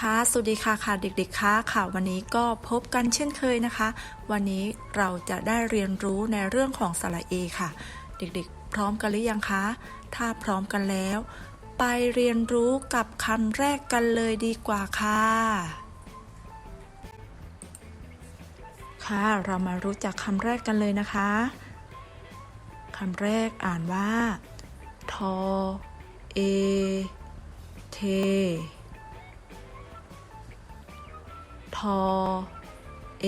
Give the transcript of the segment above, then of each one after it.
ค่ะ สวัสดีค่ะค่ะเด็กๆค่ะค่ะ วันนี้ก็พบกันเช่นเคยนะคะ วันนี้เราจะได้เรียนรู้ในเรื่องของสระเอค่ะ เด็กๆ พร้อมกันหรือยังคะ ถ้าพร้อมกันแล้ว ไปเรียนรู้กับคำแรกกันเลยดีกว่าค่ะ ค่ะ เรามารู้จักคำแรกกันเลยนะคะคำแรกอ่านว่า ทอ เอ เท ทอเอ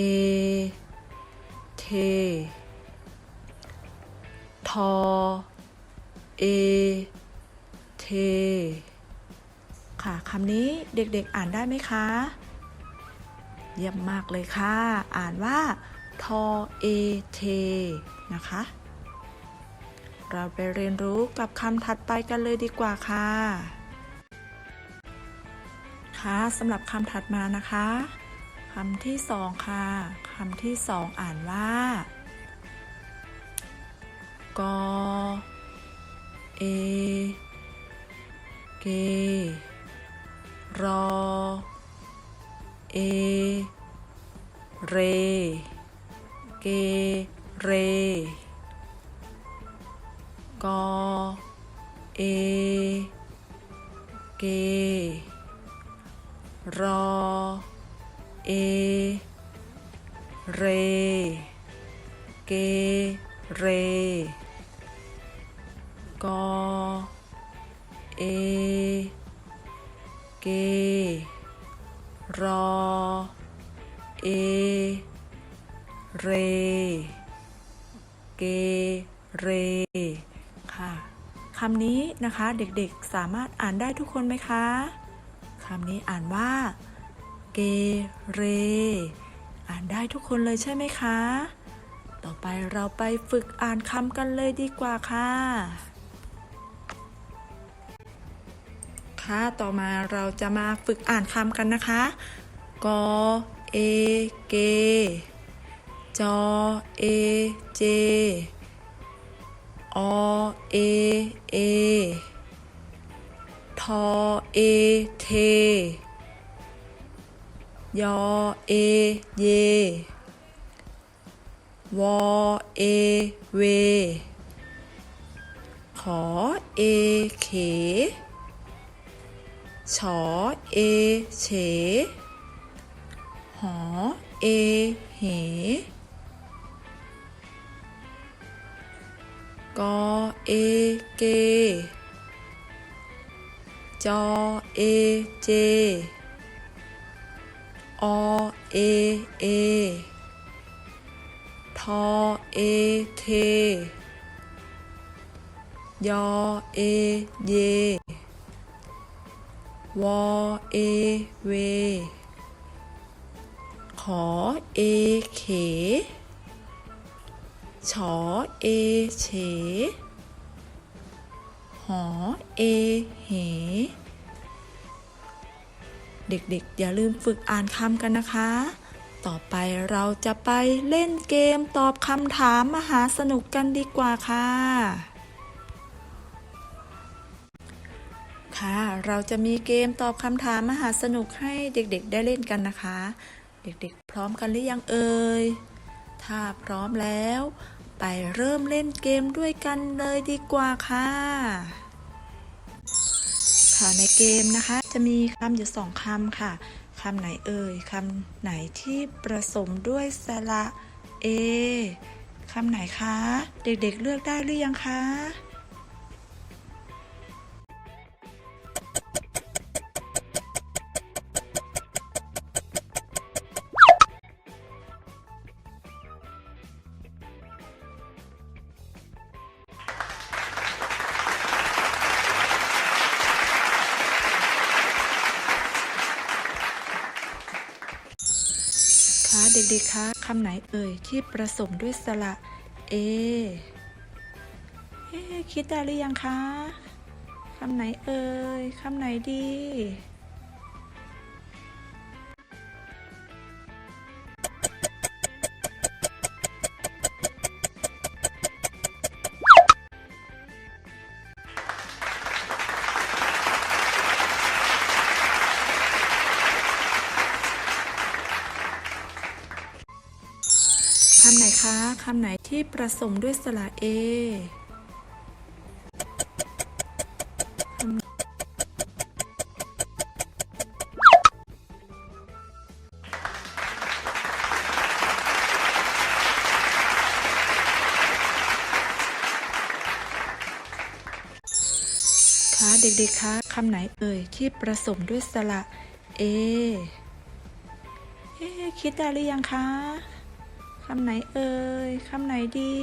เท ทอ เอ เท ค่ะคำนี้เด็กๆอ่านได้ไหมคะ เยี่ยมมากเลยค่ะ อ่านว่า ทอ เอ เท นะคะ เราไปเรียนรู้กับคำถัดไปกันเลยดีกว่าค่ะค่ะสำหรับคำถัดมานะคะ คำที่สองค่ะคำที่สองอ่านว่ากอเอเกรอเอเรเกเรกอเอเกรอ เอ เร เก เร กอ เอ เก รอ เอ เร เก เร ค่ะคำนี้นะคะเด็กๆสามารถอ่านได้ทุกคนไหมคะ คำนี้อ่านว่า เร อ่านได้ทุกคนเลยใช่ไหมคะ ต่อไปเราไปฝึกอ่านคำกันเลยดีกว่าค่ะ ค่ะต่อมาเราจะมาฝึกอ่านคำกันนะคะ กอเอเก จอเอเจ อเอเอ ทอเอเท ยอเอเยวอเอเว ขอเอเขฉอเอเฉ หอเอเหกอเอเก จอเอเจ อเอเอทอเอเทยอเอเยวอเอเว ขอเอเขฉอเอเฉ หอเอเห เด็กๆ อย่าลืมฝึกอ่านคำกันนะคะ ต่อไปเราจะไปเล่นเกมตอบคำถามมหาสนุกกันดีกว่าค่ะ ค่ะ เราจะมีเกมตอบคำถามมหาสนุกให้เด็กๆ ได้เล่นกันนะคะ เด็กๆ พร้อมกันหรือยังเอ่ย ถ้าพร้อมแล้ว ไปเริ่มเล่นเกมด้วยกันเลยดีกว่าค่ะ ค่ะในเกมนะคะ จะมีคำอยู่สองคำค่ะคำไหนเอ่ยคำไหนที่ประสมด้วยสระเอคำไหนคะ เด็กๆเลือกได้หรือยังคะ เด็กๆคะคำไหนเอ่ยที่ประสมด้วยสระเอเอคิดได้หรือยังคะคำไหนเอ่ยคำไหนดี คะคำไหนที่ประสมด้วยสระเอคะเด็กๆ คะคำไหนเอ่ยที่ประสมด้วยสระเอ เอ๊คิดได้หรือยังคะ คำไหนเอ่ยคำไหนดี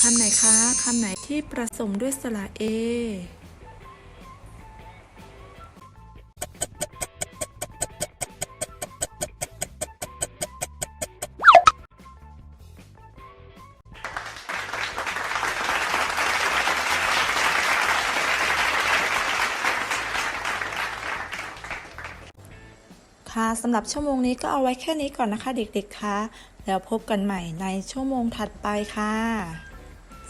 คำไหนคะ คำไหนที่ประสมด้วยสระเอ ค่ะสำหรับชั่วโมงนี้ก็เอาไว้แค่นี้ก่อนนะคะเด็กๆคะแล้วพบกันใหม่ในชั่วโมงถัดไปค่ะ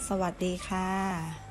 สวัสดีค่ะ